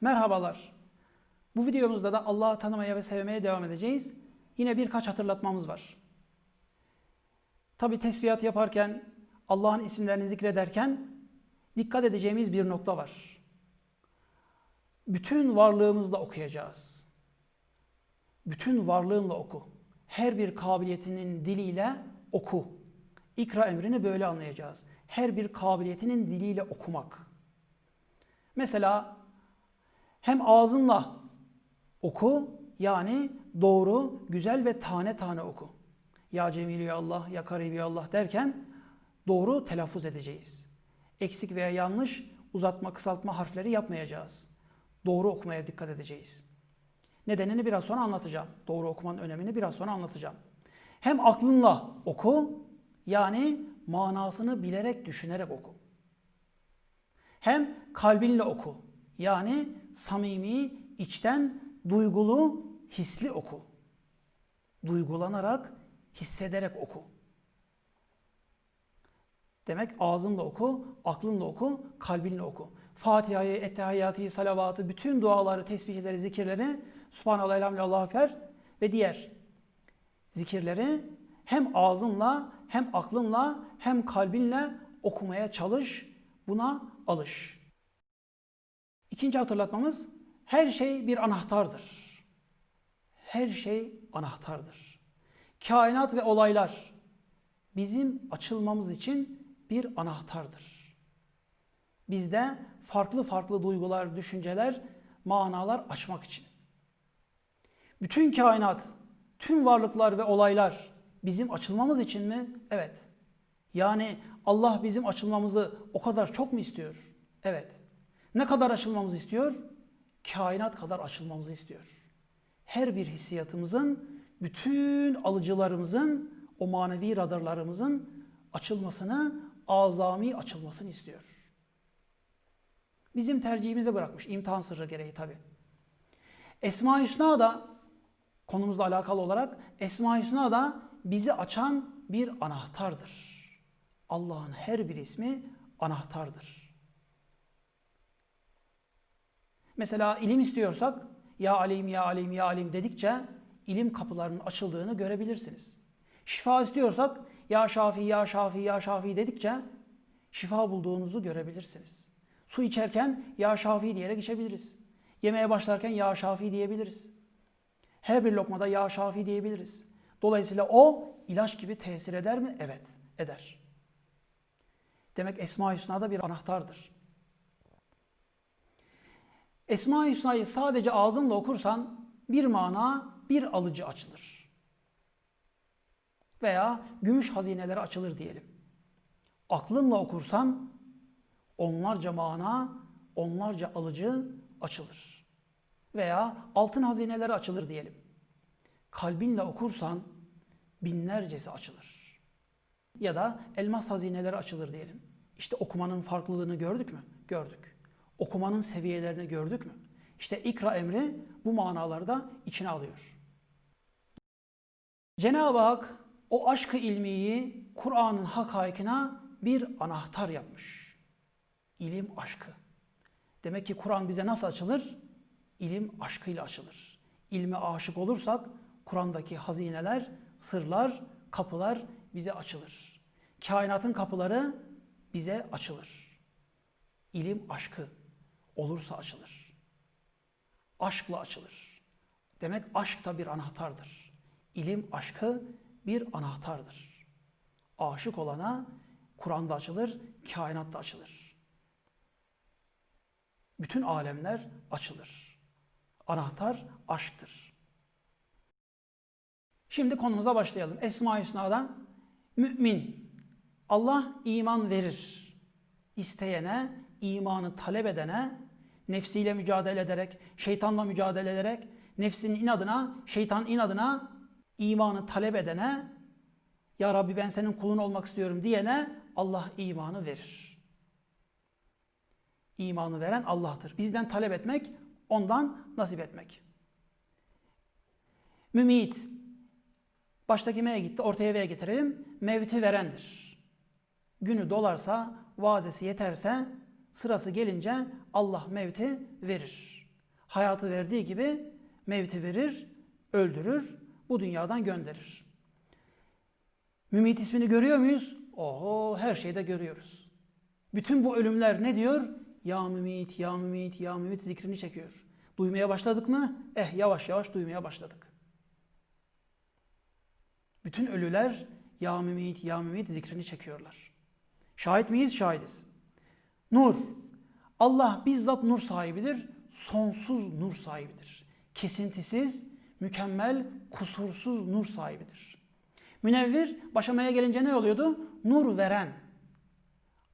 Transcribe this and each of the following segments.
Merhabalar. Bu videomuzda da Allah'ı tanımaya ve sevmeye devam edeceğiz. Yine birkaç hatırlatmamız var. Tabi tesbihat yaparken, Allah'ın isimlerini zikrederken dikkat edeceğimiz bir nokta var. Bütün varlığımızla okuyacağız. Bütün varlığınla oku. Her bir kabiliyetinin diliyle oku. İkra emrini böyle anlayacağız. Her bir kabiliyetinin diliyle okumak. Mesela hem ağzınla oku yani doğru, güzel ve tane tane oku. Ya Cemil ya Allah, ya Karib ya Allah derken doğru telaffuz edeceğiz. Eksik veya yanlış uzatma, kısaltma harfleri yapmayacağız. Doğru okumaya dikkat edeceğiz. Nedenini biraz sonra anlatacağım. Doğru okumanın önemini biraz sonra anlatacağım. Hem aklınla oku, yani manasını bilerek, düşünerek oku. Hem kalbinle oku. Yani samimi, içten, duygulu, hisli oku. Duygulanarak, hissederek oku. Demek ağzınla oku, aklınla oku, kalbinle oku. Fatiha'yı, Ettehiyyatı, salavatı, bütün duaları, tesbihleri, zikirleri, Subhanallah, Elhamdülillah, Ekber ve diğer zikirleri hem ağzınla, hem aklınla, hem kalbinle okumaya çalış, buna alış. İkinci hatırlatmamız, her şey bir anahtardır. Her şey anahtardır. Kainat ve olaylar bizim açılmamız için bir anahtardır. Bizde farklı farklı duygular, düşünceler, manalar açmak için. Bütün kainat, tüm varlıklar ve olaylar bizim açılmamız için mi? Evet. Yani Allah bizim açılmamızı o kadar çok mu istiyor? Evet. Ne kadar açılmamızı istiyor? Kainat kadar açılmamızı istiyor. Her bir hissiyatımızın, bütün alıcılarımızın, o manevi radarlarımızın açılmasını, azami açılmasını istiyor. Bizim tercihimize bırakmış, imtihan sırrı gereği tabi. Esma-i Hüsna da konumuzla alakalı olarak Esma-i Hüsna da bizi açan bir anahtardır. Allah'ın her bir ismi anahtardır. Mesela ilim istiyorsak ya alim ya alim ya alim dedikçe ilim kapılarının açıldığını görebilirsiniz. Şifa istiyorsak ya şafi ya şafi ya şafi dedikçe şifa bulduğunuzu görebilirsiniz. Su içerken ya şafi diyerek içebiliriz. Yemeğe başlarken ya şafi diyebiliriz. Her bir lokmada ya şafi diyebiliriz. Dolayısıyla o ilaç gibi tesir eder mi? Evet, eder. Demek Esma-i Hüsna'da bir anahtardır. Esma-i Hüsna'yı sadece ağzınla okursan bir mana, bir alıcı açılır. Veya gümüş hazineleri açılır diyelim. Aklınla okursan onlarca mana, onlarca alıcı açılır. Veya altın hazineleri açılır diyelim. Kalbinle okursan binlercesi açılır. Ya da elmas hazineleri açılır diyelim. İşte okumanın farklılığını gördük mü? Gördük. Okumanın seviyelerini gördük mü? İşte ikra emri bu manalarda içine alıyor. Cenab-ı Hak o aşkı ilmiyi Kur'an'ın hakaikine bir anahtar yapmış. İlim aşkı. Demek ki Kur'an bize nasıl açılır? İlim aşkıyla açılır. İlme aşık olursak Kur'an'daki hazineler, sırlar, kapılar bize açılır. Kainatın kapıları bize açılır. İlim aşkı olursa açılır. Aşkla açılır. Demek aşk da bir anahtardır. İlim aşkı bir anahtardır. Aşık olana Kur'an'da açılır, kainatta açılır. Bütün alemler açılır. Anahtar aşktır. Şimdi konumuza başlayalım. Esma-i Hüsna'dan mümin. Allah iman verir. İsteyene, imanı talep edene, nefsiyle mücadele ederek, şeytanla mücadele ederek, nefsinin inadına, şeytan inadına imanı talep edene, Ya Rabbi ben senin kulun olmak istiyorum diyene Allah imanı verir. İmanı veren Allah'tır. Bizden talep etmek, ondan nasip etmek. Mümit, Baştaki M'ye gitti, ortaya V'ye getirelim. Mevti verendir. Günü dolarsa, vadesi yeterse, sırası gelince Allah mevti verir. Hayatı verdiği gibi mevti verir, öldürür, bu dünyadan gönderir. Mümit ismini görüyor muyuz? Oho her şeyde görüyoruz. Bütün bu ölümler ne diyor? Ya mümit, ya mümit, ya mümit zikrini çekiyor. Duymaya başladık mı? Eh yavaş yavaş duymaya başladık. Bütün ölüler ya mümit, ya mümit zikrini çekiyorlar. Şahit miyiz? Şahidiz. Nur. Allah bizzat nur sahibidir. Sonsuz nur sahibidir. Kesintisiz, mükemmel, kusursuz nur sahibidir. Münevvir başamaya gelince ne oluyordu? Nur veren.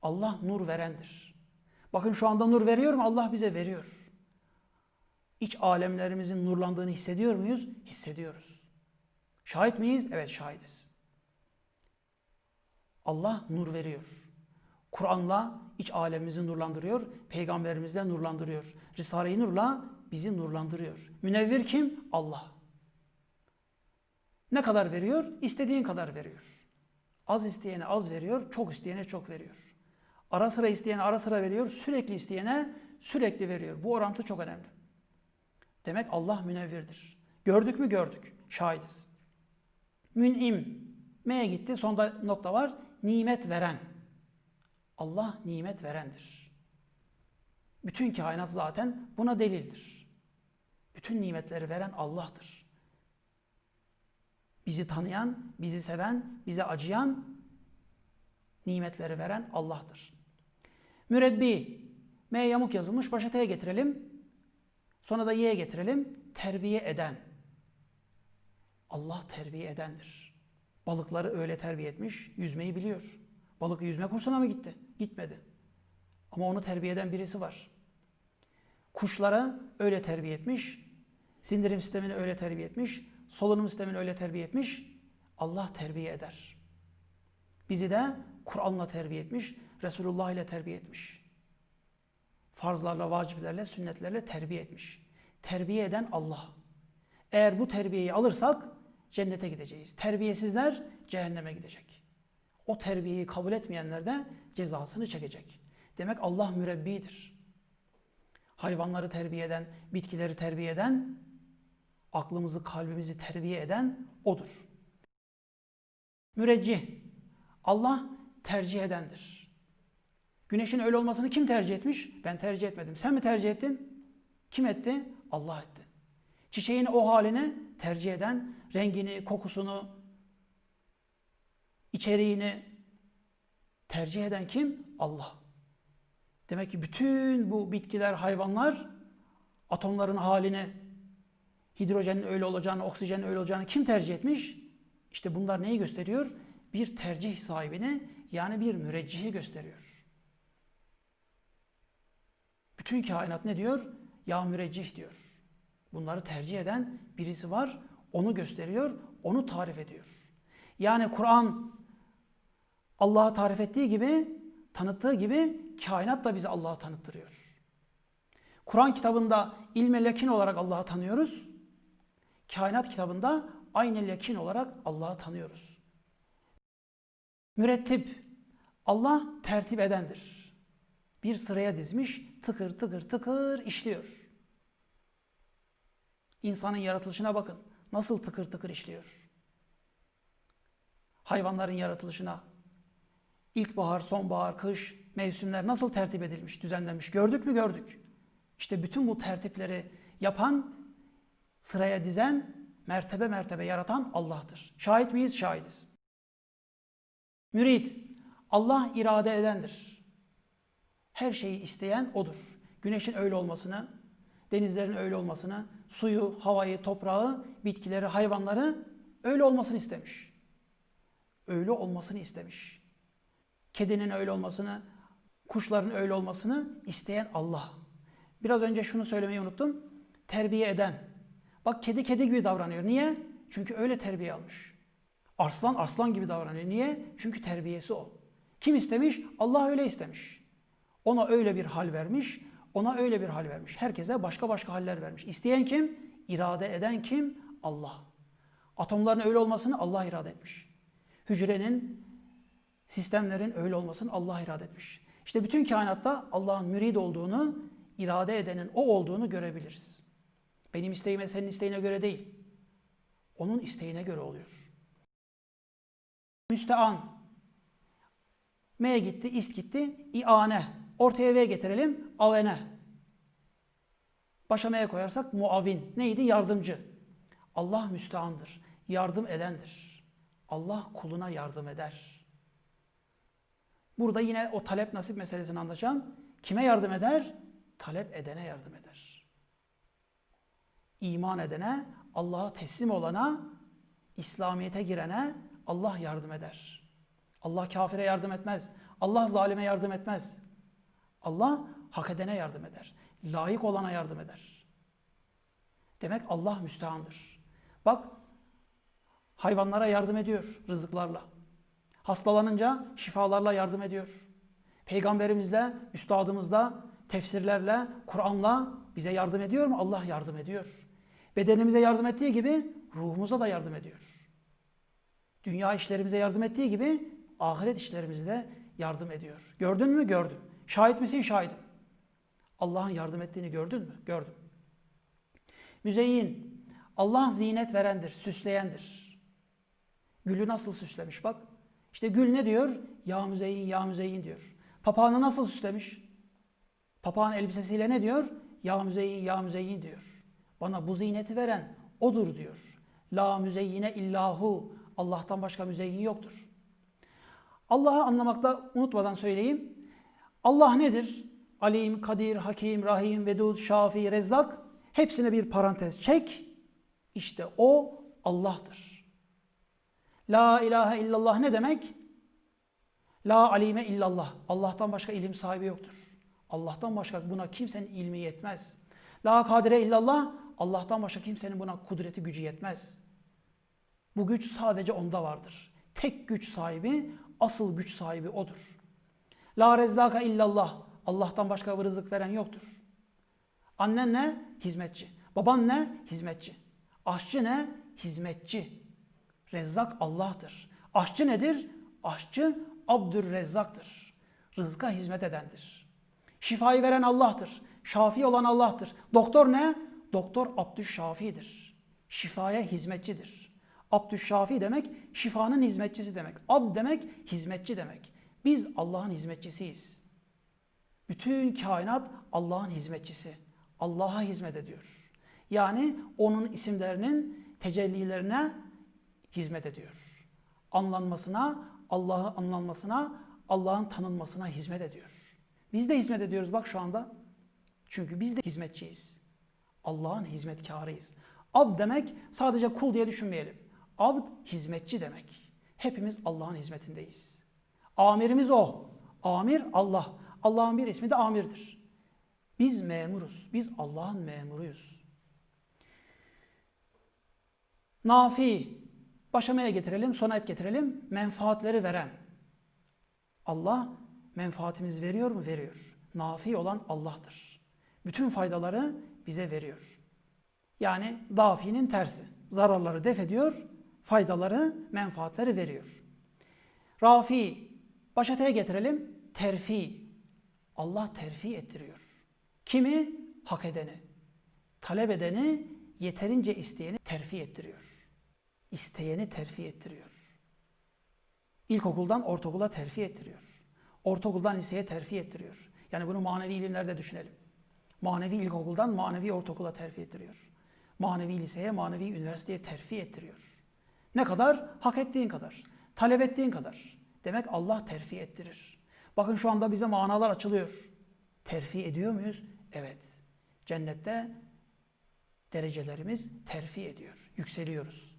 Allah nur verendir. Bakın şu anda nur veriyor mu? Allah bize veriyor. İç alemlerimizin nurlandığını hissediyor muyuz? Hissediyoruz. Şahit miyiz? Evet şahidiz. Allah nur veriyor. Kur'an'la iç alemimizi nurlandırıyor, peygamberimizle nurlandırıyor. Risale-i Nur'la bizi nurlandırıyor. Münevvir kim? Allah. Ne kadar veriyor? İstediğin kadar veriyor. Az isteyene az veriyor, çok isteyene çok veriyor. Ara sıra isteyene ara sıra veriyor, sürekli isteyene sürekli veriyor. Bu orantı çok önemli. Demek Allah münevvirdir. Gördük mü? Gördük. Şahidiz. Mün'im. M'ye gitti. Sonda nokta var. Nimet veren. Allah nimet verendir. Bütün kainat zaten buna delildir. Bütün nimetleri veren Allah'tır. Bizi tanıyan, bizi seven, bize acıyan, nimetleri veren Allah'tır. Mürebbi, M yamuk yazılmış, başa T getirelim. Sonra da Y getirelim. Terbiye eden. Allah terbiye edendir. Balıkları öyle terbiye etmiş, yüzmeyi biliyor. Balık yüzme kursuna mı gitti? Gitmedi. Ama onu terbiye eden birisi var. Kuşlara öyle terbiye etmiş, sindirim sistemini öyle terbiye etmiş, solunum sistemini öyle terbiye etmiş. Allah terbiye eder. Bizi de Kur'an'la terbiye etmiş, Resulullah ile terbiye etmiş. Farzlarla, vaciplerle, sünnetlerle terbiye etmiş. Terbiye eden Allah. Eğer bu terbiyeyi alırsak cennete gideceğiz. Terbiyesizler cehenneme gidecek. O terbiyeyi kabul etmeyenler de cezasını çekecek. Demek Allah mürebbidir. Hayvanları terbiye eden, bitkileri terbiye eden, aklımızı, kalbimizi terbiye eden O'dur. Müreccih. Allah tercih edendir. Güneşin öyle olmasını kim tercih etmiş? Ben tercih etmedim. Sen mi tercih ettin? Kim etti? Allah etti. Çiçeğin o halini tercih eden, rengini, kokusunu, içeriğini tercih eden kim? Allah. Demek ki bütün bu bitkiler, hayvanlar atomların halini, hidrojenin öyle olacağını, oksijenin öyle olacağını kim tercih etmiş? İşte bunlar neyi gösteriyor? Bir tercih sahibini yani bir müreccihi gösteriyor. Bütün kainat ne diyor? Ya müreccih diyor. Bunları tercih eden birisi var, onu gösteriyor, onu tarif ediyor. Yani Kur'an Allah'ı tarif ettiği gibi, tanıttığı gibi kainat da bize Allah'ı tanıttırıyor. Kur'an kitabında ilme lekin olarak Allah'ı tanıyoruz. Kainat kitabında aynı lekin olarak Allah'ı tanıyoruz. Mürettip, Allah tertip edendir. Bir sıraya dizmiş, tıkır tıkır tıkır işliyor. İnsanın yaratılışına bakın. Nasıl tıkır tıkır işliyor. Hayvanların yaratılışına, ilkbahar, sonbahar, kış, mevsimler nasıl tertip edilmiş, düzenlenmiş gördük mü gördük. İşte bütün bu tertipleri yapan, sıraya dizen, mertebe mertebe yaratan Allah'tır. Şahit miyiz? Şahidiz. Mürid, Allah irade edendir. Her şeyi isteyen O'dur. Güneşin öyle olmasını, denizlerin öyle olmasını, suyu, havayı, toprağı, bitkileri, hayvanları öyle olmasını istemiş. Öyle olmasını istemiş. Kedinin öyle olmasını, kuşların öyle olmasını isteyen Allah. Biraz önce şunu söylemeyi unuttum. Terbiye eden. Bak kedi kedi gibi davranıyor. Niye? Çünkü öyle terbiye almış. Arslan arslan gibi davranıyor. Niye? Çünkü terbiyesi o. Kim istemiş? Allah öyle istemiş. Ona öyle bir hal vermiş, ona öyle bir hal vermiş. Herkese başka başka haller vermiş. İsteyen kim? İrade eden kim? Allah. Atomların öyle olmasını Allah irade etmiş. Hücrenin, sistemlerin öyle olmasını Allah irade etmiş. İşte bütün kainatta Allah'ın mürid olduğunu, irade edenin o olduğunu görebiliriz. Benim isteğime senin isteğine göre değil. Onun isteğine göre oluyor. Müstean. M gitti, ist gitti, iane. Ortaya V getirelim, avene. Başa M'ye koyarsak muavin. Neydi? Yardımcı. Allah müsteandır. Yardım edendir. Allah kuluna yardım eder. Burada yine o talep nasip meselesini anlatacağım. Kime yardım eder? Talep edene yardım eder. İman edene, Allah'a teslim olana, İslamiyet'e girene Allah yardım eder. Allah kafire yardım etmez. Allah zalime yardım etmez. Allah hak edene yardım eder. Layık olana yardım eder. Demek Allah müstehandır. Bak hayvanlara yardım ediyor rızıklarla. Hastalanınca şifalarla yardım ediyor. Peygamberimizle, üstadımızla, tefsirlerle, Kur'an'la bize yardım ediyor mu? Allah yardım ediyor. Bedenimize yardım ettiği gibi ruhumuza da yardım ediyor. Dünya işlerimize yardım ettiği gibi ahiret işlerimize de yardım ediyor. Gördün mü? Gördüm. Şahit misin? Şahidim. Allah'ın yardım ettiğini gördün mü? Gördüm. Müzeyyin. Allah zinet verendir, süsleyendir. Gülü nasıl süslemiş bak. İşte gül ne diyor? Ya müzeyyin, ya müzeyyin diyor. Papağanı nasıl süslemiş? Papağan elbisesiyle ne diyor? Ya müzeyyin, ya müzeyyin diyor. Bana bu ziyneti veren odur diyor. La müzeyyine illahu. Allah'tan başka müzeyyin yoktur. Allah'ı anlamakta unutmadan söyleyeyim. Allah nedir? Alim, Kadir, Hakim, Rahim, Vedud, Şafi, Rezzak. Hepsine bir parantez çek. İşte o Allah'tır. La ilahe illallah ne demek? La alime illallah. Allah'tan başka ilim sahibi yoktur. Allah'tan başka buna kimsenin ilmi yetmez. La kadire illallah. Allah'tan başka kimsenin buna kudreti gücü yetmez. Bu güç sadece onda vardır. Tek güç sahibi, asıl güç sahibi odur. La rezzaka illallah. Allah'tan başka bir rızık veren yoktur. Annen ne? Hizmetçi. Baban ne? Hizmetçi. Aşçı ne? Hizmetçi. Rezzak Allah'tır. Aşçı nedir? Aşçı Abdülrezzak'tır. Rızka hizmet edendir. Şifayı veren Allah'tır. Şafi olan Allah'tır. Doktor ne? Doktor Abdüşşafi'dir. Şifaya hizmetçidir. Abdüşşafi demek şifanın hizmetçisi demek. Ab demek hizmetçi demek. Biz Allah'ın hizmetçisiyiz. Bütün kainat Allah'ın hizmetçisi. Allah'a hizmet ediyor. Yani onun isimlerinin tecellilerine hizmet ediyor. Anlanmasına, Allah'ı anlanmasına, Allah'ın tanınmasına hizmet ediyor. Biz de hizmet ediyoruz bak şu anda. Çünkü biz de hizmetçiyiz. Allah'ın hizmetkarıyız. Ab demek sadece kul diye düşünmeyelim. Abd hizmetçi demek. Hepimiz Allah'ın hizmetindeyiz. Amirimiz o. Amir Allah. Allah'ın bir ismi de amirdir. Biz memuruz. Biz Allah'ın memuruyuz. Nafi. Başamaya getirelim, sona et getirelim. Menfaatleri veren. Allah menfaatimizi veriyor mu? Veriyor. Nafi olan Allah'tır. Bütün faydaları bize veriyor. Yani dafinin tersi. Zararları def ediyor, faydaları, menfaatleri veriyor. Rafi, başataya getirelim, terfi. Allah terfi ettiriyor. Kimi? Hak edeni. Talep edeni, yeterince isteyeni terfi ettiriyor. İsteyeni terfi ettiriyor. İlkokuldan ortaokula terfi ettiriyor. Ortaokuldan liseye terfi ettiriyor. Yani bunu manevi ilimlerde düşünelim. Manevi ilkokuldan manevi ortaokula terfi ettiriyor. Manevi liseye, manevi üniversiteye terfi ettiriyor. Ne kadar? Hak ettiğin kadar. Talep ettiğin kadar. Demek Allah terfi ettirir. Bakın şu anda bize manalar açılıyor. Terfi ediyor muyuz? Evet. Cennette derecelerimiz terfi ediyor. Yükseliyoruz.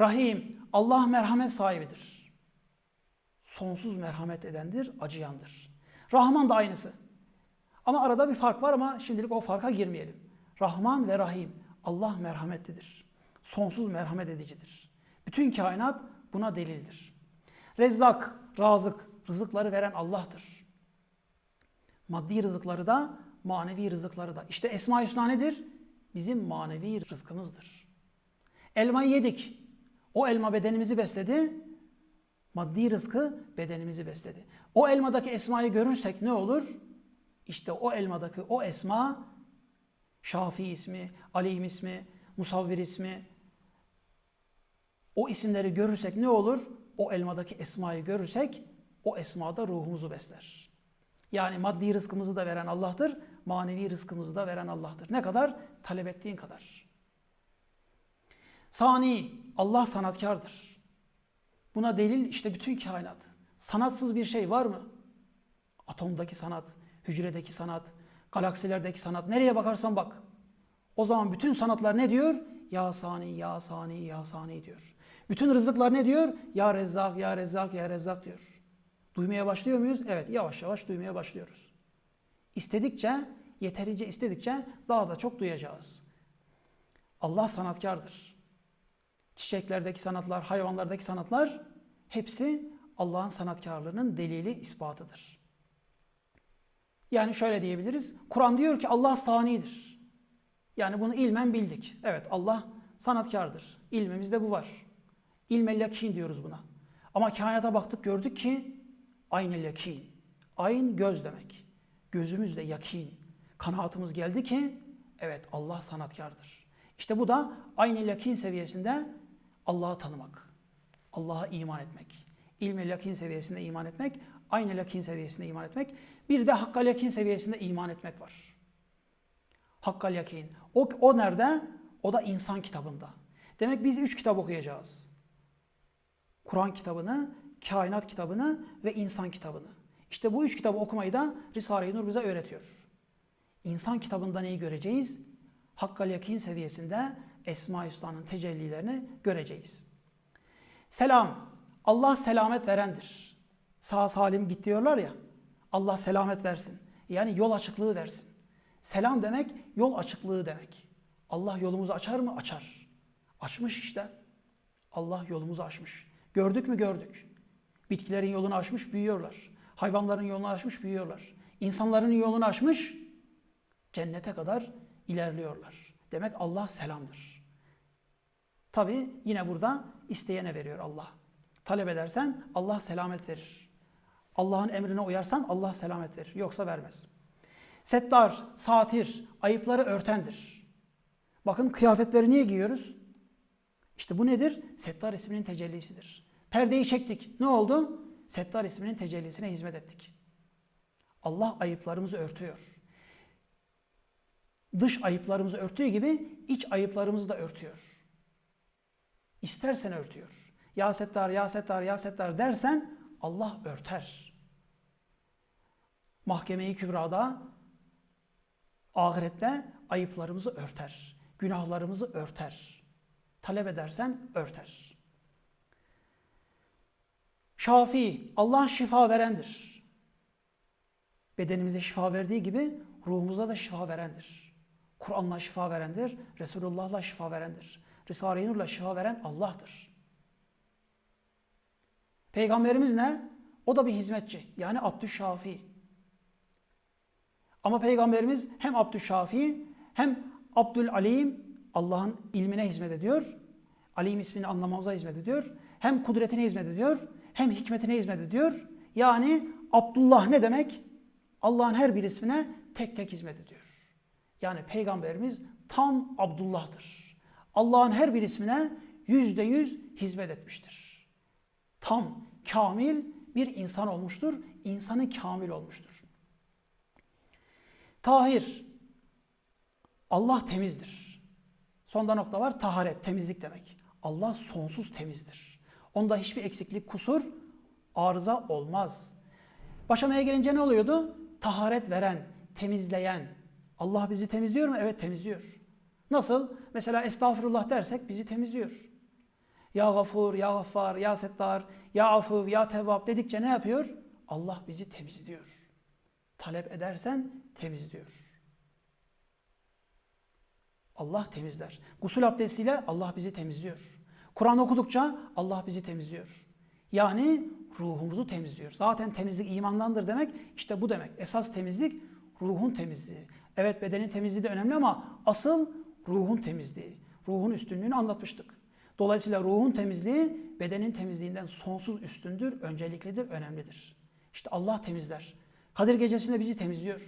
Rahim, Allah merhamet sahibidir. Sonsuz merhamet edendir, acıyandır. Rahman da aynısı. Ama arada bir fark var ama şimdilik o farka girmeyelim. Rahman ve Rahim, Allah merhametlidir. Sonsuz merhamet edicidir. Bütün kainat buna delildir. Rezzak, razık, rızıkları veren Allah'tır. Maddi rızıkları da, manevi rızıkları da. İşte Esma-i Hüsna nedir? Bizim manevi rızkımızdır. Elmayı yedik. O elma bedenimizi besledi. Maddi rızkı bedenimizi besledi. O elmadaki esmayı görürsek ne olur? İşte o elmadaki o esma Şafi ismi, Alim ismi, Musavvir ismi. O isimleri görürsek ne olur? O elmadaki esmayı görürsek o esmada ruhumuzu besler. Yani maddi rızkımızı da veren Allah'tır, manevi rızkımızı da veren Allah'tır. Ne kadar? Talep ettiğin kadar. Sani, Allah sanatkardır. Buna delil işte bütün kainat. Sanatsız bir şey var mı? Atomdaki sanat, hücredeki sanat, galaksilerdeki sanat, nereye bakarsan bak. O zaman bütün sanatlar ne diyor? Ya sani, ya sani, ya sani diyor. Bütün rızıklar ne diyor? Ya rezzak, ya rezzak, ya rezzak diyor. Duymaya başlıyor muyuz? Evet, yavaş yavaş duymaya başlıyoruz. İstedikçe, yeterince istedikçe daha da çok duyacağız. Allah sanatkardır. Çiçeklerdeki sanatlar, hayvanlardaki sanatlar hepsi Allah'ın sanatkarlığının delili, ispatıdır. Yani şöyle diyebiliriz. Kur'an diyor ki Allah sanidir. Yani bunu ilmen bildik. Evet Allah sanatkardır. İlmimizde bu var. İlmel yakin diyoruz buna. Ama kainata baktık gördük ki aynı yakin. Ayn göz demek. Gözümüzle yakin. Kanaatımız geldi ki evet Allah sanatkardır. İşte bu da aynı yakin seviyesinde Allah'ı tanımak. Allah'a iman etmek. İlmi yakin seviyesinde iman etmek, aynı yakin seviyesinde iman etmek. Bir de hakkal yakin seviyesinde iman etmek var. Hakkal yakin. O, o nerede? O da insan kitabında. Demek biz üç kitap okuyacağız. Kur'an kitabını, kainat kitabını ve insan kitabını. İşte bu üç kitabı okumayı da Risale-i Nur bize öğretiyor. İnsan kitabında neyi göreceğiz? Hakkal yakin seviyesinde Esma-i Hüsna'nın tecellilerini göreceğiz. Selam. Allah selamet verendir. Sağ salim git diyorlar ya. Allah selamet versin. Yani yol açıklığı versin. Selam demek yol açıklığı demek. Allah yolumuzu açar mı? Açar. Açmış işte. Allah yolumuzu açmış. Gördük mü? Gördük. Bitkilerin yolunu açmış, büyüyorlar. Hayvanların yolunu açmış, büyüyorlar. İnsanların yolunu açmış, cennete kadar ilerliyorlar. Demek Allah selamdır. Tabi yine burada isteyene veriyor Allah. Talep edersen Allah selamet verir. Allah'ın emrine uyarsan Allah selamet verir. Yoksa vermez. Settar, satir, ayıpları örtendir. Bakın kıyafetleri niye giyiyoruz? İşte bu nedir? Settar isminin tecellisidir. Perdeyi çektik. Ne oldu? Settar isminin tecellisine hizmet ettik. Allah ayıplarımızı örtüyor. Dış ayıplarımızı örtüğü gibi iç ayıplarımızı da örtüyor. İstersen örtüyor. Ya Settar, Ya Settar, Ya Settar dersen Allah örter. Mahkeme-i Kübra'da ahirette ayıplarımızı örter. Günahlarımızı örter. Talep edersen örter. Şafi, Allah şifa verendir. Bedenimize şifa verdiği gibi ruhumuza da şifa verendir. Kur'an'la şifa verendir, Resulullah'la şifa verendir. Risale-i Nur'la şifa veren Allah'tır. Peygamberimiz ne? O da bir hizmetçi. Yani Abdüşşafi. Ama Peygamberimiz hem Abdüşşafi hem Abdül Alim Allah'ın ilmine hizmet ediyor. Alim ismini anlamamıza hizmet ediyor. Hem kudretine hizmet ediyor, hem hikmetine hizmet ediyor. Yani Abdullah ne demek? Allah'ın her bir ismine tek tek hizmet ediyor. Yani Peygamberimiz tam Abdullah'tır. Allah'ın her bir ismine yüzde yüz hizmet etmiştir. Tam, kamil bir insan olmuştur. İnsanı kamil olmuştur. Tahir. Allah temizdir. Sonda nokta var. Taharet, temizlik demek. Allah sonsuz temizdir. Onda hiçbir eksiklik, kusur, arıza olmaz. Başamaya gelince ne oluyordu? Taharet veren, temizleyen. Allah bizi temizliyor mu? Evet temizliyor. Nasıl? Mesela estağfurullah dersek bizi temizliyor. Ya gafur, ya gaffar, ya settar, ya afuv, ya tevvab dedikçe ne yapıyor? Allah bizi temizliyor. Talep edersen temizliyor. Allah temizler. Gusül abdestiyle Allah bizi temizliyor. Kur'an okudukça Allah bizi temizliyor. Yani ruhumuzu temizliyor. Zaten temizlik imandandır demek. İşte bu demek. Esas temizlik ruhun temizliği. Evet bedenin temizliği de önemli ama asıl ruhun temizliği. Ruhun üstünlüğünü anlatmıştık. Dolayısıyla ruhun temizliği bedenin temizliğinden sonsuz üstündür, önceliklidir, önemlidir. İşte Allah temizler. Kadir gecesinde bizi temizliyor.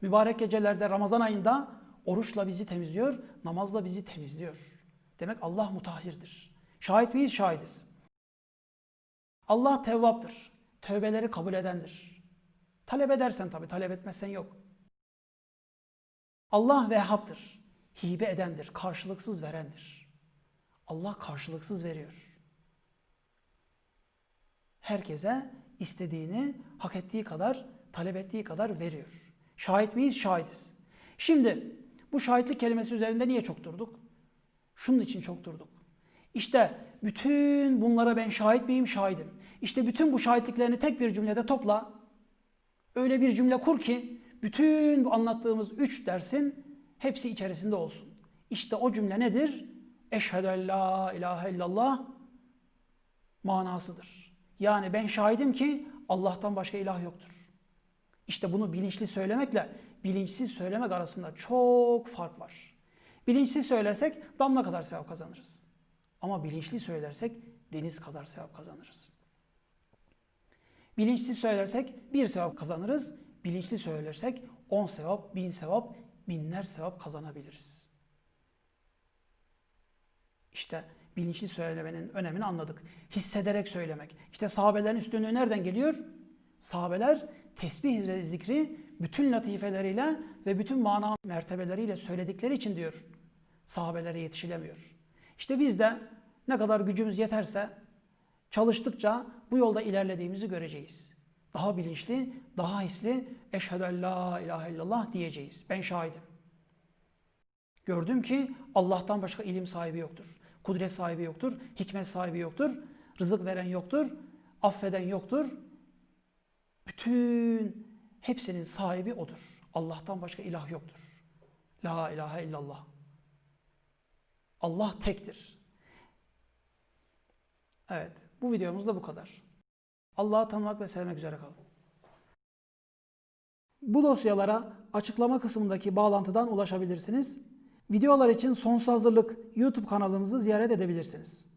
Mübarek gecelerde Ramazan ayında Oruçla bizi temizliyor, namazla bizi temizliyor. Demek Allah mutahhirdir. Şahit miyiz? Şahidiz. Allah tevvaptır. Tövbeleri kabul edendir. Talep edersen tabi, talep etmezsen yok. Allah vehhabdır. Hibe edendir, karşılıksız verendir. Allah karşılıksız veriyor. Herkese istediğini hak ettiği kadar, talep ettiği kadar veriyor. Şahit miyiz? Şahidiz. Şimdi bu şahitlik kelimesi üzerinde niye çok durduk? Şunun için çok durduk. İşte bütün bunlara ben şahit miyim? Şahidim. İşte bütün bu şahitliklerini tek bir cümlede topla. Öyle bir cümle kur ki bütün bu anlattığımız üç dersin hepsi içerisinde olsun. İşte o cümle nedir? Eşhedü en la ilahe illallah manasıdır. Yani ben şahidim ki Allah'tan başka ilah yoktur. İşte bunu bilinçli söylemekle bilinçsiz söylemek arasında çok fark var. Bilinçsiz söylersek damla kadar sevap kazanırız. Ama bilinçli söylersek deniz kadar sevap kazanırız. Bilinçsiz söylersek bir sevap kazanırız. Bilinçli söylersek on sevap, bin sevap, binler sevap kazanabiliriz. İşte bilinçli söylemenin önemini anladık. Hissederek söylemek. İşte sahabelerin üstünlüğü nereden geliyor? Sahabeler tesbih ve zikri bütün latifeleriyle ve bütün mana mertebeleriyle söyledikleri için diyor. Sahabelere yetişilemiyor. İşte biz de ne kadar gücümüz yeterse çalıştıkça bu yolda ilerlediğimizi göreceğiz. Daha bilinçli, daha hisli eşhedü en la ilahe illallah diyeceğiz. Ben şahidim. Gördüm ki Allah'tan başka ilim sahibi yoktur. Kudret sahibi yoktur. Hikmet sahibi yoktur. Rızık veren yoktur. Affeden yoktur. Bütün hepsinin sahibi odur. Allah'tan başka ilah yoktur. La ilahe illallah. Allah tektir. Evet, bu videomuz da bu kadar. Allah'ı tanımak ve sevmek üzere kalın. Bu dosyalara açıklama kısmındaki bağlantıdan ulaşabilirsiniz. Videolar için sonsuz hazırlık YouTube kanalımızı ziyaret edebilirsiniz.